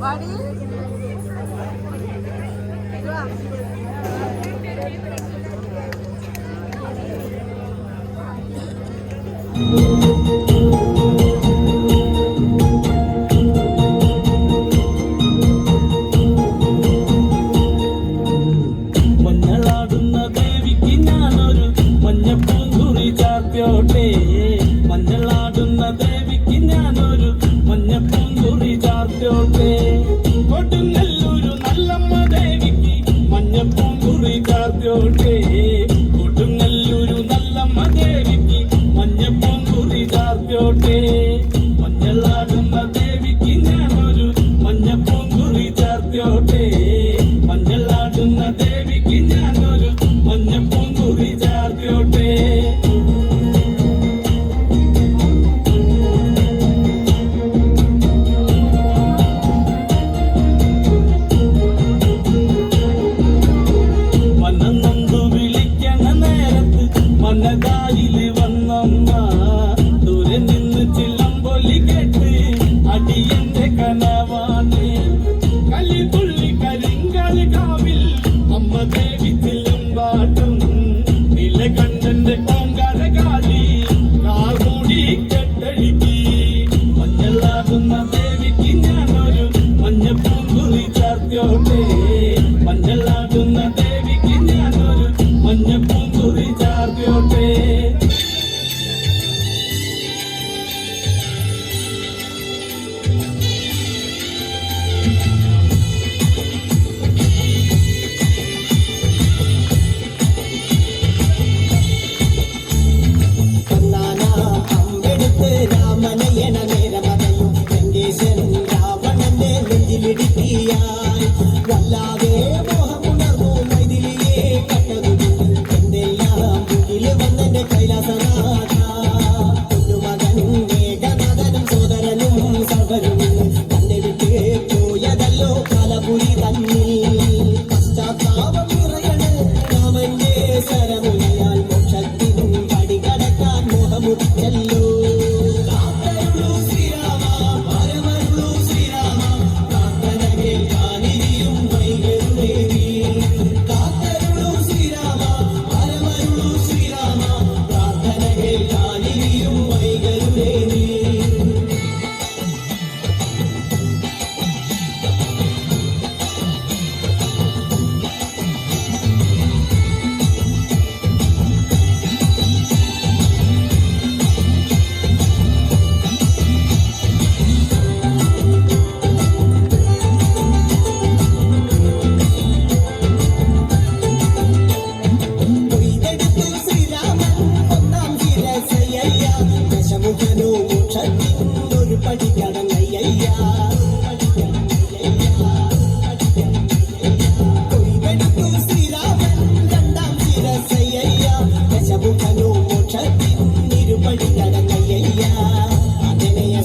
말이? don't care. മലതായിലെ വന്നമ്മ. body.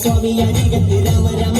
സ്വാമി അരികത്ത് Rama Rama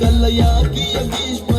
കലയാക്കിയ Bhishma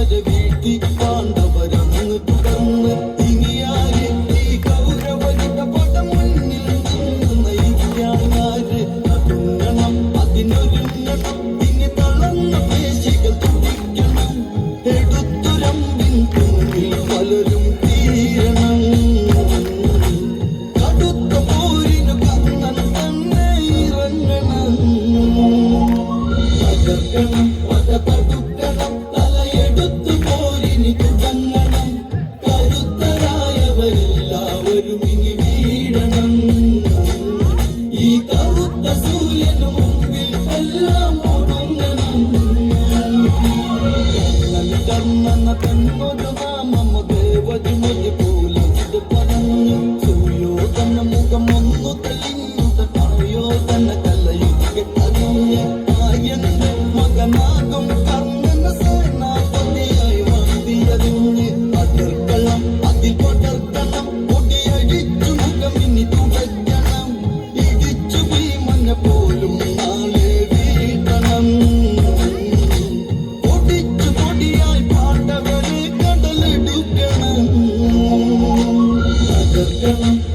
Thank you.